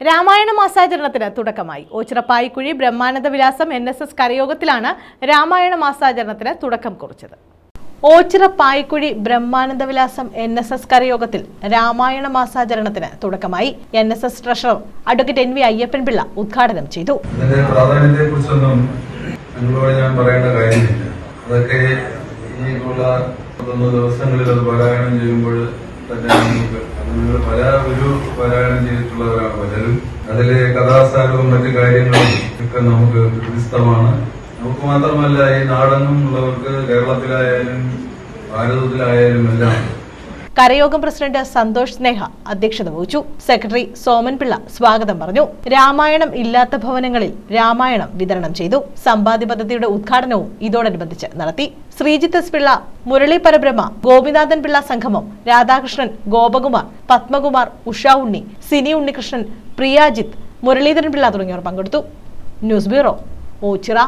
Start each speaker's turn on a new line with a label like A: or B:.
A: രാമായണ മാസാചരണത്തിന് തുടക്കമായി. Ochirappayikkuzhi Brahmananda Vilasam N S S കരയോഗത്തിലാണ് Ramayana മാസാചരണത്തിന് തുടക്കം കുറിച്ചത്. Ochira Paykkuzhi Brahmananda Vilasam N S S കരയോഗത്തിൽ Ramayana മാസാചരണത്തിന് തുടക്കമായി. N S S treasurer advocate N V Ayyappan Pillai ഉദ്ഘാടനം ചെയ്തു.
B: ഞാൻ അതൊക്കെ ദിവസങ്ങളിൽ അത് പാരായണം ചെയ്യുമ്പോൾ തന്നെ അത് പല ഒരു പാരായണം ചെയ്തിട്ടുള്ളവരാണ്. പലരും അതിലെ കഥാസാരവും മറ്റു കാര്യങ്ങളും ഒക്കെ നമുക്ക് വ്യത്യസ്തമാണ്. നമുക്ക് മാത്രമല്ല ഈ നാടെന്നും ഉള്ളവർക്ക് കേരളത്തിലായാലും ഭാരതത്തിലായാലും എല്ലാം
A: കരയോഗം പ്രസിഡന്റ് സന്തോഷ് സ്നേഹ അധ്യക്ഷത വഹിച്ചു. സെക്രട്ടറി സോമൻ പിള്ള സ്വാഗതം പറഞ്ഞു. രാമായണം ഇല്ലാത്ത ഭവനങ്ങളിൽ രാമായണം വിതരണം ചെയ്തു. സമ്പാദ്യ പദ്ധതിയുടെ ഉദ്ഘാടനവും ഇതോടനുബന്ധിച്ച് നടത്തി. ശ്രീജിത്ത് എസ് പിള്ള മുരളി പരബ്രഹ്മ ഗോപിനാഥൻ പിള്ള സംഗമം രാധാകൃഷ്ണൻ ഗോപകുമാർ പത്മകുമാർ ഉഷ ഉണ്ണി സിനി ഉണ്ണികൃഷ്ണൻ പ്രിയാജിത്ത് മുരളീധരൻ പിള്ള തുടങ്ങിയവർ പങ്കെടുത്തു. News bureau Ochira.